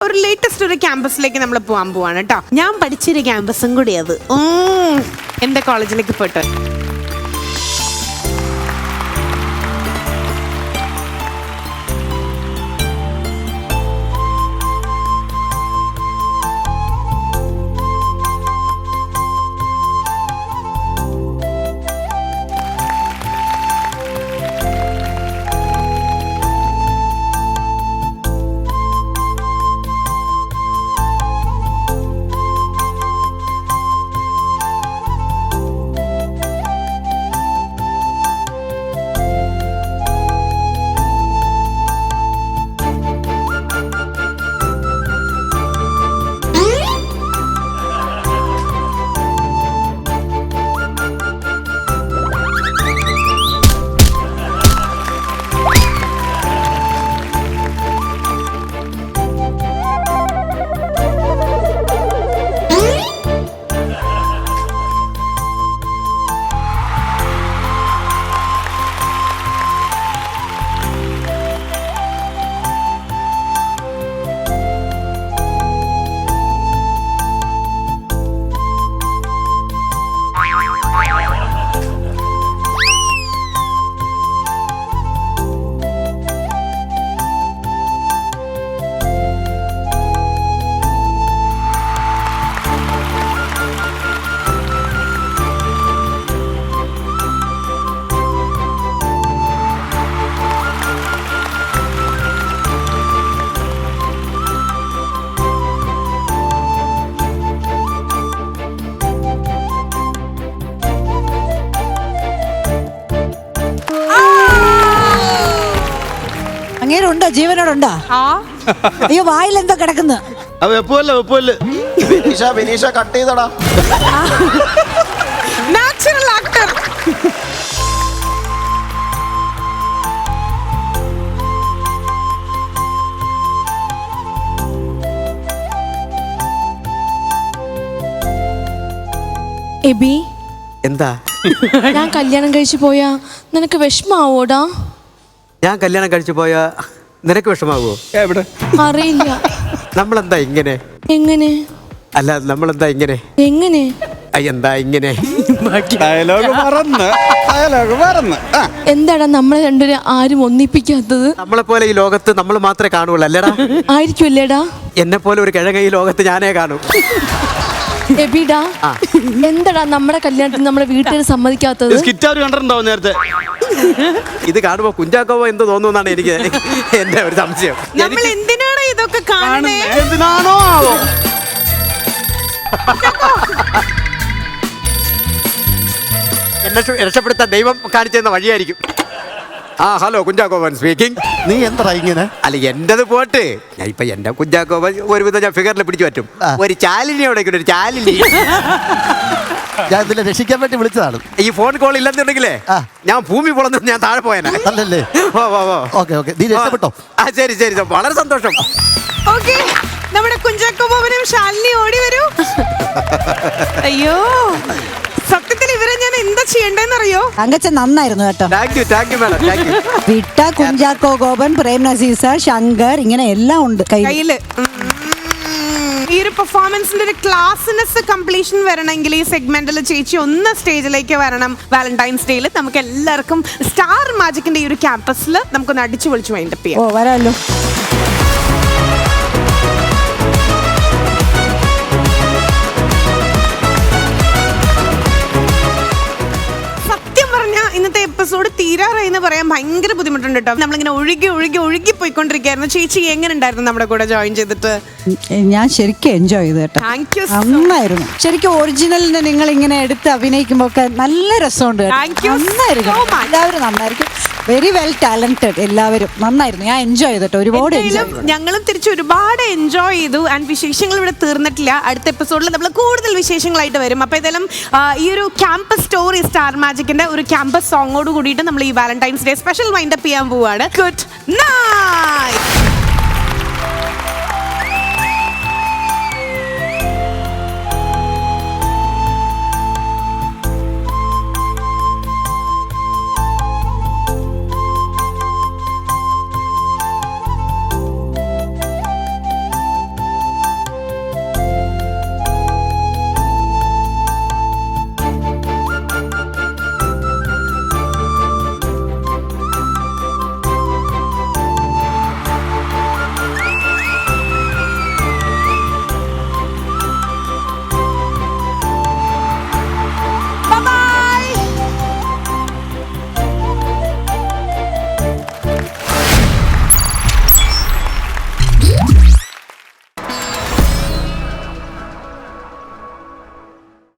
ഒരു ലേറ്റസ്റ്റ് ഒരു ക്യാമ്പസിലേക്ക് നമ്മൾ പോകാൻ പോവാണ് കേട്ടോ ഞാൻ പഠിച്ചൊരു ക്യാമ്പസും കൂടി അത്. എന്റെ കോളേജിലേക്ക് പോയിട്ട്. അങ്ങേരുണ്ടോ ജീവനോടുണ്ടോ? ആ. അയ്യോ വായിൽ എന്തോ കിടക്കുന്നു വിനീഷ വിനീഷ കട്ട് ചെയ്തടാ. നാച്ചുറൽ ആക്ടർ എബി എന്താ? ഞാൻ കല്യാണം കഴിച്ചു പോയാ നിനക്ക് വിഷമാവോടാ ഞാൻ കല്യാണം കഴിച്ചു പോയ നിനക്ക് വിഷമാവോ? എവിടെ? അറിയില്ല. നമ്മളെന്താ ഇങ്ങനെ? എങ്ങനെ? അല്ല നമ്മളെന്താ ഇങ്ങനെ? എങ്ങനെ? അയ്യ, എന്താ ഇങ്ങനെ? ഡയലോഗ് മറന്ന് ഡയലോഗ് മറന്ന്. ആ. എന്താടാ നമ്മളെ രണ്ടുപേരെ ആരും ഒന്നിപ്പിക്കാത്തത്? നമ്മളെ പോലെ ഈ ലോകത്ത് നമ്മൾ മാത്രമേ കാണുള്ളൂ അല്ലേടാ? ആയിരിക്കുമല്ലേടാ എന്നെ പോലെ ഒരു കിഴങ്ങ ഈ ലോകത്ത് ഞാനേ കാണും. എബിടാ. എന്താടാ നമ്മുടെ കല്യാണത്തിന് നമ്മുടെ വീട്ടിൽ സമ്മതിക്കാത്തത്? സ്കിറ്റ് അവർ കണ്ടിട്ടുണ്ടാവും നേരത്തെ. ഇത് കാണുമ്പോ കുഞ്ചാക്കോവോ എന്ത് തോന്നുന്നാണ് എനിക്ക് എന്റെ ഒരു സംശയം. നമ്മൾ എന്തിനാണ് ഇതൊക്കെ എന്തിനാണോ ആവോ? എന്നെ രക്ഷപ്പെടുത്താൻ ദൈവം കാണിച്ചെന്ന വഴിയായിരിക്കും. ആ ഹലോ കുഞ്ചാക്കോവൻ സ്പീക്കിംഗ് നീ എന്താ ഇങ്ങനെ? അല്ല എന്റേത് പോട്ടെ. ഞാൻ ഇപ്പൊ എന്റെ കുഞ്ചാക്കോവൻ ഒരുവിധം ഞാൻ ഫിഗറിൽ പിടിച്ചു പറ്റും. ഒരു ചാലിനി അവിടെ ഒരു ചാലിനി. ഞാൻ ഇതിനെ രക്ഷിക്കാൻ വേണ്ടി വിളിച്ചതാണ്. ഈ ഫോൺ കോൾ ഇല്ലെന്നുണ്ടെങ്കിലേ ആ. ഞാൻ ഭൂമി പൊളന്ന് ഞാൻ താഴെ പോയനെ. അല്ലല്ലേ? Oh oh oh okay okay. നീ രക്ഷപ്പെട്ടോ? ആ ശരി ശരി വളരെ സന്തോഷം. ഓക്കെ. നമ്മുടെ കുഞ്ചാക്കോ ബോബനും ശാലിനി ഓടി വരൂ. അയ്യോ. സത്യത്തിൽ ഇവരെ ഞാൻ എന്താ ചെയ്യണ്ടെന്നറിയോ തങ്കച്ചൻ നന്നായിരുന്നു കേട്ടോ. Thank you thank you madam thank you വിട്ട കുഞ്ചാക്കോ ഗോപൻ പ്രേം നസീസ ശങ്കർ ഇങ്ങനെ എല്ലാം ഉണ്ട്. കയ്യിൽ കയ്യിൽ. ഉം. ഈ ഒരു പെർഫോമൻസിന്റെ ഒരു ക്ലാസിനെസ് കംപ്ലീഷൻ വരണമെങ്കിൽ ഈ സെഗ്മെന്റിൽ ചേച്ചി ഒന്ന് സ്റ്റേജിലേക്ക് വരണം. വാലന്റൈൻസ് ഡേയിൽ നമുക്ക് എല്ലാവർക്കും സ്റ്റാർ മാജിക്കിന്റെ ഈ ഒരു ക്യാമ്പസിൽ നമുക്കൊന്ന് അടിച്ചു പൊളിച്ചു വൈൻഡപ്പ് ചെയ്യാം. ഓ വരാമല്ലോ പറയാൻ ഭയങ്കര ബുദ്ധിമുട്ടുണ്ട് കേട്ടോ. നമ്മളിങ്ങനെ ഒഴുകി ഒഴുകി ഒഴുകി പോയിക്കൊണ്ടിരിക്കുകയായിരുന്നു. ചേച്ചി എങ്ങനെ ഉണ്ടായിരുന്നു നമ്മുടെ കൂടെ ജോയിൻ ചെയ്തിട്ട്? ഞാൻ ശരിക്കും എൻജോയ് ചെയ്തു കേട്ടോ. താങ്ക് യു നന്നായിരുന്നു. ശരിക്കും ഒറിജിനലിനെ നിങ്ങൾ ഇങ്ങനെ എടുത്ത് അഭിനയിക്കുമ്പോ ഒക്കെ നല്ല രസമുണ്ട് കേട്ടോ. എല്ലാവരും നന്നായിരിക്കും. വെരി വെൽ ടാലന്റഡ് എല്ലാവരും. നന്നായിരുന്നു. ഞാൻ എൻജോയ് ചെയ്തിട്ട് ഒരുപാട് എൻജോയ് ഞങ്ങളും തിരിച്ച് ഒരുപാട് എൻജോയ് ചെയ്തു. ആൻഡ് വിശേഷങ്ങൾ ഇവിടെ തീർന്നിട്ടില്ല. അടുത്ത എപ്പിസോഡിൽ നമ്മൾ കൂടുതൽ വിശേഷങ്ങളായിട്ട് വരും. അപ്പോൾ ഏതായാലും ആ, ഈ ഒരു ക്യാമ്പസ് സ്റ്റോറി സ്റ്റാർ മാജിക്കിന്റെ ഒരു ക്യാമ്പസ് സോങ്ങോട് കൂടിയിട്ട് നമ്മൾ ഈ വാലന്റൈൻസ് ഡേ സ്പെഷ്യൽ വൈൻഡപ്പ് ചെയ്യാൻ പോവാണ്. Good night